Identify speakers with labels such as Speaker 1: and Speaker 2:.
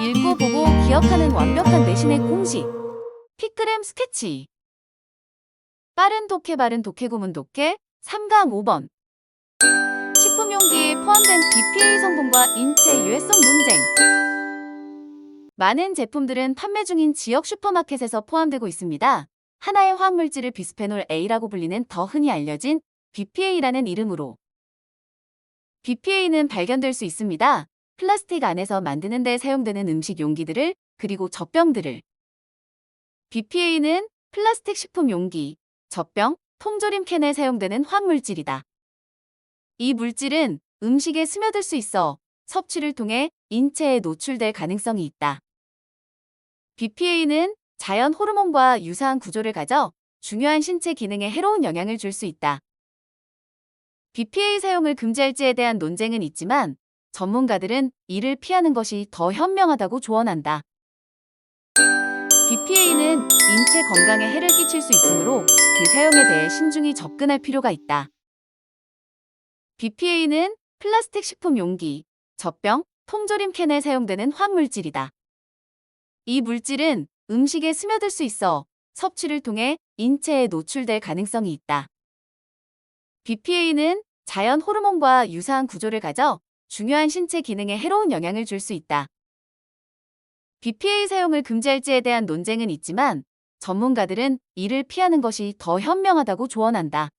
Speaker 1: 읽고 보고 기억하는 완벽한 내신의 공식. 피크램 스케치. 빠른 독해 바른 독해 구문 독해 3강 5번. 식품용기에 포함된 BPA 성분과 인체 유해성 논쟁. 많은 제품들은 판매 중인 지역 슈퍼마켓에서 포함되고 있습니다. 하나의 화학물질을 비스페놀 A라고 불리는 더 흔히 알려진 BPA라는 이름으로. BPA는 발견될 수 있습니다. 플라스틱 안에서 만드는 데 사용되는 음식 용기들을 그리고 젖병들을. BPA는 플라스틱 식품 용기, 젖병, 통조림 캔에 사용되는 화학물질이다. 이 물질은 음식에 스며들 수 있어 섭취를 통해 인체에 노출될 가능성이 있다. BPA는 자연 호르몬과 유사한 구조를 가져 중요한 신체 기능에 해로운 영향을 줄 수 있다. BPA 사용을 금지할지에 대한 논쟁은 있지만 전문가들은 이를 피하는 것이 더 현명하다고 조언한다. BPA는 인체 건강에 해를 끼칠 수 있으므로 그 사용에 대해 신중히 접근할 필요가 있다. BPA는 플라스틱 식품 용기, 젖병, 통조림 캔에 사용되는 화학물질이다. 이 물질은 음식에 스며들 수 있어 섭취를 통해 인체에 노출될 가능성이 있다. BPA는 자연 호르몬과 유사한 구조를 가져 중요한 신체 기능에 해로운 영향을 줄 수 있다. BPA 사용을 금지할지에 대한 논쟁은 있지만 전문가들은 이를 피하는 것이 더 현명하다고 조언한다.